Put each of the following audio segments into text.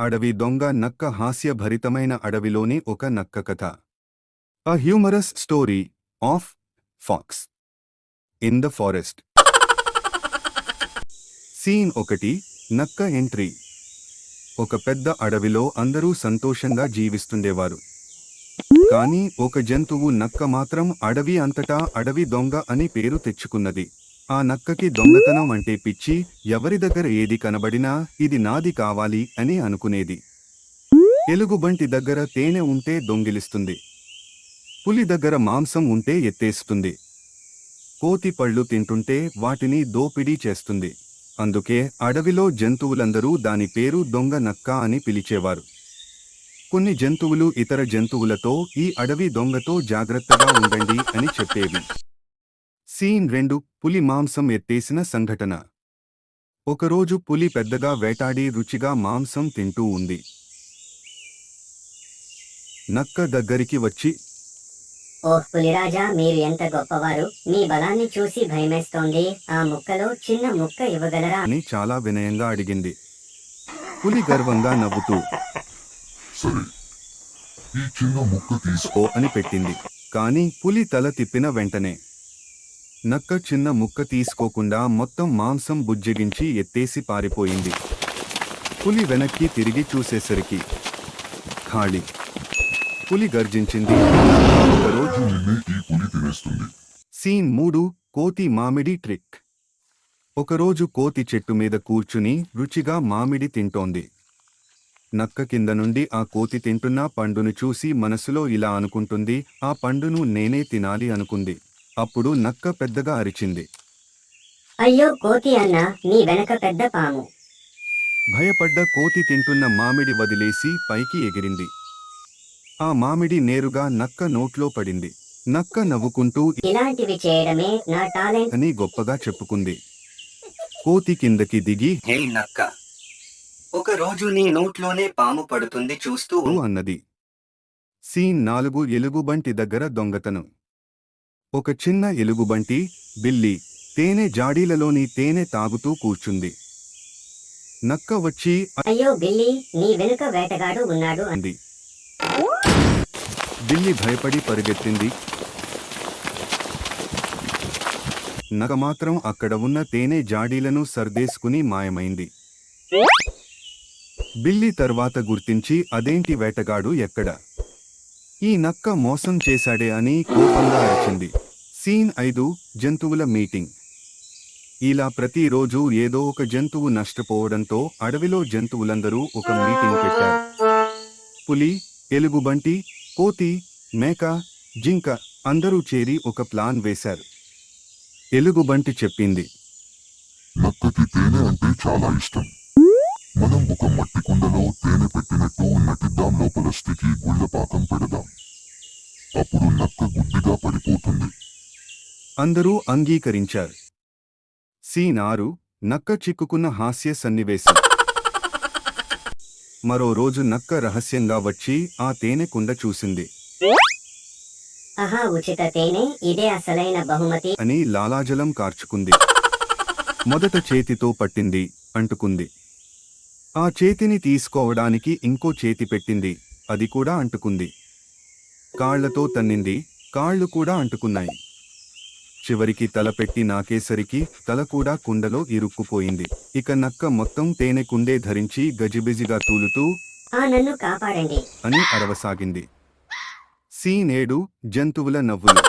అడవి దొంగ నక్క హాస్యభరితమైన అడవిలోని ఒక నక్క కథ. A humorous story of fox in the forest scene ఒకటి నక్క ఎంట్రీ ఒక పెద్ద అడవిలో అందరూ సంతోషంగా జీవిస్తుండేవారు. కానీ ఒక జంతువు నక్క మాత్రం అడవి అంతటా అడవి దొంగ అని పేరు తెచ్చుకున్నది. ఆ నక్కకి దొంగతనం అంటే పిచ్చి ఎవరి దగ్గర ఏది కనబడినా ఇది నాది కావాలి అని అనుకునేది. ఎలుగుబంటి దగ్గర తేనె ఉంటే దొంగిలిస్తుంది. పులి దగ్గర మాంసం ఉంటే ఎత్తేస్తుంది. కోతి పళ్ళు తింటుంటే వాటిని దోపిడీ చేస్తుంది. అందుకే అడవిలో జంతువులందరూ దాని పేరు దొంగ నక్క అని పిలిచేవారు. కొన్ని జంతువులు ఇతర జంతువులతో ఈ అడవి దొంగతో జాగ్రత్తగా ఉండండి అని చెప్పేవి. సీన్ రెండు పులి మాంసం ఎత్తేసిన సంఘటన. ఒకరోజు పులి పెద్దగా వేటాడి రుచిగా మాంసం తింటూ ఉంది. నక్క దగ్గరికి వచ్చి ఓహ్ పులిరాజా మీరు ఎంత గొప్పవారు. మీ బలాన్ని చూసి భయమేస్తోంది. ఆ ముక్కలో చిన్న ముక్క ఇవ్వగలరా? అని చాలా వినయంగా అడిగింది. పులి గర్వంగా నవ్వుతూ సరే ఈ చిన్న ముక్క తీసుకో అని పెట్టింది. కాని పులి తల తిప్పిన వెంటనే నక్క చిన్న ముక్క తీసుకోకుండా మొత్తం మాంసం బుజ్జగించి ఎత్తేసి పారిపోయింది. పులి వెనక్కి తిరిగి చూసేసరికి ఖాళీ. పులి గర్జించింది. సీన్ మూడు కోతి మామిడి ట్రిక్. ఒకరోజు కోతి చెట్టు మీద కూర్చుని రుచిగా మామిడి తింటోంది. నక్క కింద నుండి ఆ కోతి తింటున్న పండును చూసి మనసులో ఇలా అనుకుంటుంది ఆ పండును నేనే తినాలి అనుకుంది. అప్పుడు నక్క పెద్దగా అరిచింది. అయ్యో కోతి అన్న నీ వెనక పెద్ద పాము. భయపడ్డ కోతి తింటున్న మామిడి వదిలేసి పైకి ఎగిరింది. ఆ మామిడి నేరుగా నక్క నోట్లో పడింది. నక్క నవ్వుకుంటూ ఇలాంటివి చేయడమే నా టాలెంట్. అని గొప్పగా చెప్పుకుంది. కోతి కిందకి దిగి హే నక్క ఒక రోజు నీ నోట్లోనే పాము పడుతుంది చూస్తూ. అన్నది. సీన్ నాలుగు ఎలుగుబంటి దగ్గర దొంగతనం. ఒక చిన్న ఎలుగుబంటి బిల్లి తేనె జాడీలలోని తేనె తాగుతూ కూర్చుంది. నక్క వచ్చి అయ్యో బిల్లి నీ వెనుక వేటగాడు ఉన్నాడు. అంది. బిల్లి భయపడి పరిగెత్తింది. నగ మాత్రం అక్కడ ఉన్న తేనె జాడీలను సర్దేసుకుని మాయమైంది. బిల్లి తర్వాత గుర్తించి అదేంటి వేటగాడు ఎక్కడ? ఈ నక్క మోసం చేశాడే అని కోపంగా అరిచింది. సీన్ ఐదు జంతువుల మీటింగ్. ఇలా ప్రతిరోజు ఏదో ఒక జంతువు నష్టపోవడంతో అడవిలో జంతువులందరూ ఒక మీటింగ్ పెట్టారు. పులి ఎలుగుబంటి కోతి మేక జింక అందరూ చేరి ఒక ప్లాన్ వేశారు. ఎలుగుబంటి చెప్పింది. నక్కకి తేనె అంటే చాలా ఇష్టం. మనం ఒక మట్టి కుండలో తేనె పెట్టినట్టు నటిద్దాం లోపల స్టికి గుళ్ళ పాకం పెడదాం. అప్పుడు నక్క గుడ్డిగా పడిపోతుంది. అందరూ అంగీకరించారు. సీన్ ఆరు నక్క చిక్కుకున్న హాస్య సన్నివేశం. మరో రోజు నక్క రహస్యంగా వచ్చి ఆ తేనె కుండ చూసింది. ఆహా ఉచిత తేనె ఇదే అసలైన బహుమతి. అని లాలాజలం కార్చుకుంది. మొదట చేతితో పట్టింది అంటుకుంది. ఆ చేతిని తీసుకోవడానికి ఇంకో చేతి పెట్టింది. అది కూడా అంటుకుంది. కాళ్ళతో తన్నింది. కాళ్ళు కూడా అంటుకున్నాయి. చివరికి తల పెట్టి నాకేసరికి తల కూడా కుండలో ఇరుక్కుపోయింది. ఇక నక్క మొత్తం తేనె కుండే ధరించి గజిబిజిగా తూలుతూ అని అరవసాగింది. సీన్ ఏడు జంతువుల నవ్వులు.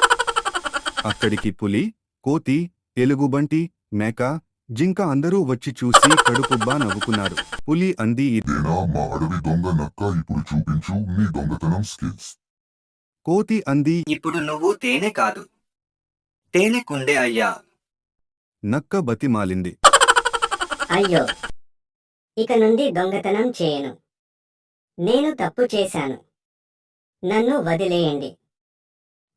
అక్కడికి పులి కోతి ఎలుగుబంటి మేక జింక అందరూ వచ్చి చూసి కడుపుబ్బా నవ్వుకున్నారు. పులి అంది మా అడవి దొంగ నక్క ఇప్పుడు చూపించు నీ దొంగతనం స్కిల్స్. కోతి అంది ఇప్పుడు నువ్వు తేనె కాదు తేనె కుండే అయ్యా. నక్క బతిమాలింది. అయ్యో ఇక నుండి దొంగతనం చేయను. నేను తప్పు చేశాను. నన్ను వదిలేయండి.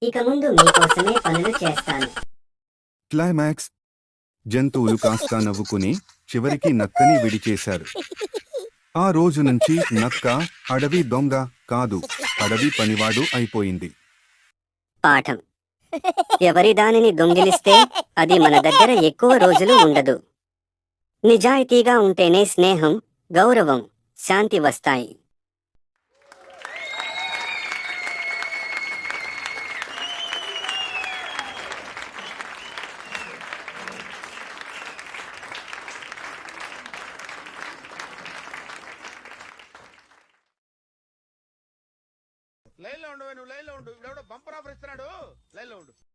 ఇక ముందు మీకోసమే పనులు చేస్తాను. క్లైమాక్స్ జంతువులు కాస్త నవ్వుకుని చివరికి నక్కని విడిచేశారు ఆ రోజు నుంచి నక్క అడవి దొంగ కాదు అడవి పనివాడు అయిపోయింది. పాఠం. ఎవరి దానిని దొంగిలిస్తే అది మన దగ్గర ఎక్కువ రోజులు ఉండదు. నిజాయితీగా ఉంటేనే స్నేహం గౌరవం శాంతి వస్తాయి. లైన్లో ఉండు నువ్వు లైన్లో ఉండు. ఇప్పుడు బంపర్ ఆఫర్ ఇస్తున్నాడు. లైన్లో ఉండు.